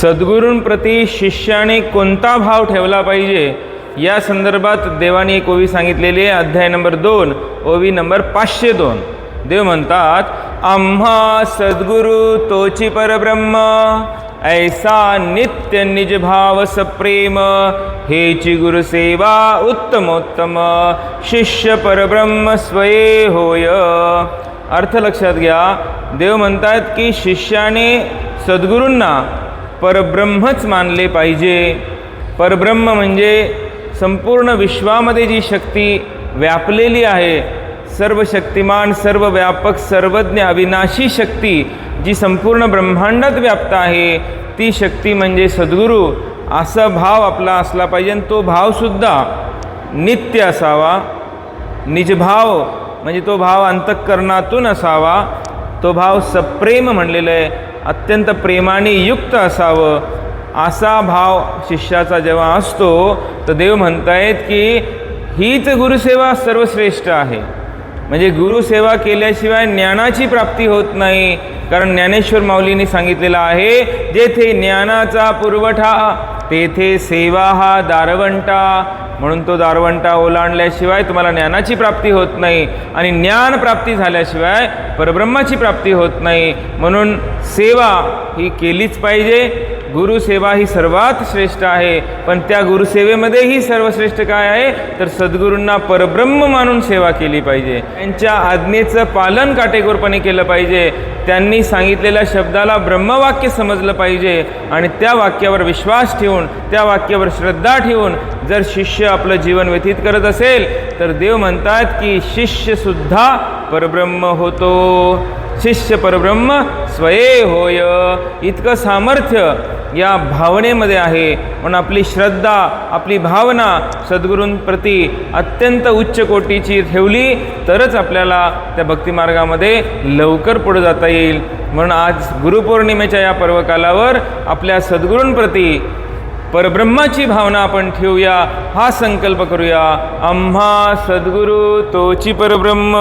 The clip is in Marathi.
सद्गुरूंप्रती शिष्याने कोणता भाव ठेवला पाहिजे? या संदर्भात देवाने एक ओवी सांगितलेली आहे अध्याय नंबर दोन ओवी नंबर पाचशे दोन. देव म्हणतात आम्हा सद्गुरु तोची परब्रह्म ऐसा नित्य निज भाव सप्रेम हेची गुरुसेवा उत्तमोत्तम शिष्य परब्रह्म स्वये होय. अर्थ लक्षात घ्या देव म्हणतात की शिष्याने सद्गुरूंना परब्रह्मच मानले पाहिजे. परब्रह्म म्हणजे संपूर्ण विश्वामध्ये जी शक्ती व्यापलेली आहे सर्व शक्तिमान सर्व व्यापक सर्वज्ञ अविनाशी शक्ती जी संपूर्ण ब्रह्मांडात व्याप्त आहे ती शक्ती म्हणजे सद्गुरू. असा भाव आपला असला पाहिजे आणि तो भावसुद्धा नित्य असावा. निजभाव म्हणजे तो भाव अंतःकरणातून असावा. तो भाव सप्रेम म्हणलेला आहे. अत्यंत प्रेमाने युक्त असावं. असा भाव शिष्याचा जेव्हा असतो तर देव म्हणतायत की हीच गुरुसेवा सर्वश्रेष्ठ आहे. म्हणजे गुरुसेवा केल्याशिवाय ज्ञानाची प्राप्ती होत नाही. कारण ज्ञानेश्वर माऊलीने सांगितलेलं आहे जेथे ज्ञानाचा पुरवठा तेथे सेवा हा दारवंटा. म्हणून तो दारवंटा ओलांडल्याशिवाय तुम्हाला ज्ञानाची प्राप्ती होत नाही आणि ज्ञान प्राप्ती झाल्याशिवाय परब्रह्माची प्राप्ती होत नाही. म्हणून सेवा ही केलीच पाहिजे. गुरुसेवा ही सर्वात श्रेष्ठ आहे. पण त्या गुरुसेवेमध्येही सर्वश्रेष्ठ काय आहे? तर सद्गुरूंना परब्रह्म मानून सेवा केली पाहिजे. त्यांच्या आज्ञेचं पालन काटेकोरपणे केलं पाहिजे. त्यांनी सांगितलेल्या शब्दाला ब्रह्मवाक्य समजलं पाहिजे. आणि त्या वाक्यावर विश्वास ठेवून त्या वाक्यावर श्रद्धा ठेवून जर शिष्य आपलं जीवन व्यतीत करत असेल तर देव म्हणतात की शिष्यसुद्धा परब्रह्म होतो. शिष्य परब्रह्म स्वये होय. इतकं सामर्थ्य या भावनेमध्ये आहे. म्हणून आपली श्रद्धा आपली भावना सद्गुरूंप्रती अत्यंत उच्च कोटीची ठेवली तरच आपल्याला त्या भक्तिमार्गामध्ये लवकर पुढे जाता येईल. म्हणून आज गुरुपौर्णिमेच्या या पर्वकालावर आपल्या सद्गुरूंप्रती परब्रह्माची भावना आपण ठेवूया. हा संकल्प करूया. आम्हा सद्गुरू तोची परब्रह्म.